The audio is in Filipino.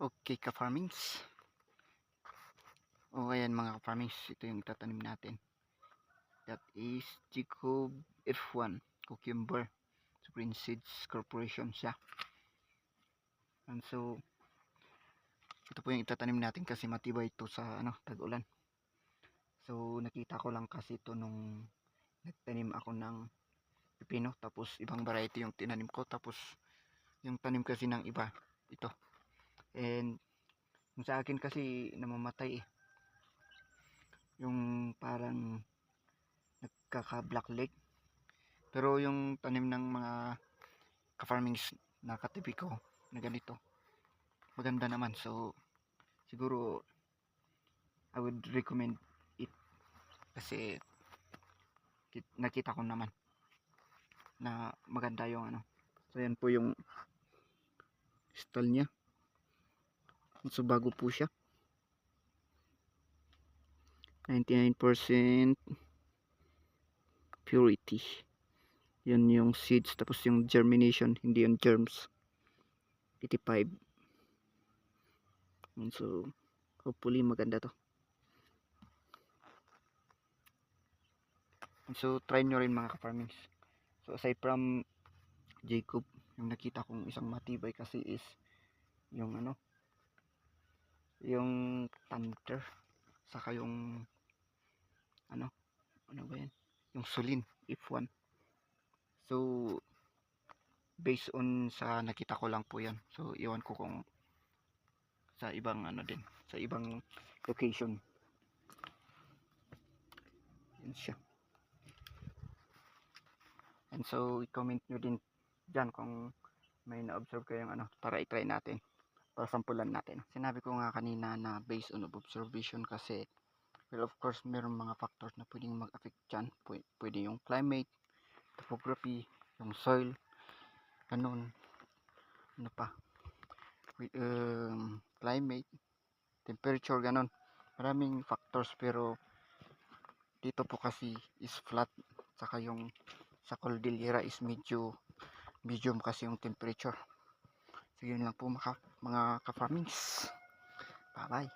Okay, ka-farmings. O ayan mga ka-farmings, ito yung itatanim natin. That is Jacob F1 Cucumber. Supreme Seeds Corporation siya. And so, ito po yung itatanim natin kasi matibay ito sa ano, tag-ulan. So, nakita ko lang kasi ito nung nagtanim ako ng pipino. Tapos, ibang variety yung tinanim ko. Tapos, yung tanim kasi ng iba, ito. And yung sa akin kasi namamatay eh. Yung parang nagkaka-black leg. Pero yung tanim ng mga ka-farmings na katibi ko na ganito, maganda naman. So, siguro I would recommend it kasi kit- nakita ko naman na maganda yung ano. So, yan po yung stall niya. So bago po siya. 99% purity. Yan yung seeds tapos yung germination, hindi yung germs. 85. And so hopefully maganda to. And so try nyo rin mga ka-farmings. So aside from Jacob, yung nakita kong isang matibay kasi is yung ano yung thunder saka yung ano ano ba yan? Yung sulin if one. So based on sa nakita ko lang po yan. So iwan ko kung sa ibang ano din sa ibang location. Yan siya. And so i-comment nyo din dyan kung may na-observe kayong ano para i-try natin para sampulan natin. Sinabi ko nga kanina na based on observation kasi well of course meron mga factors na pwedeng mag-affect dyan. Pwede, yung climate, topography, yung soil, ganun. Ano pa? With, um, climate, temperature, ganun. Maraming factors pero dito po kasi is flat saka yung sa Cordillera is medyo medium kasi yung temperature. So yun lang po mga, mga ka-farmings. Bye bye.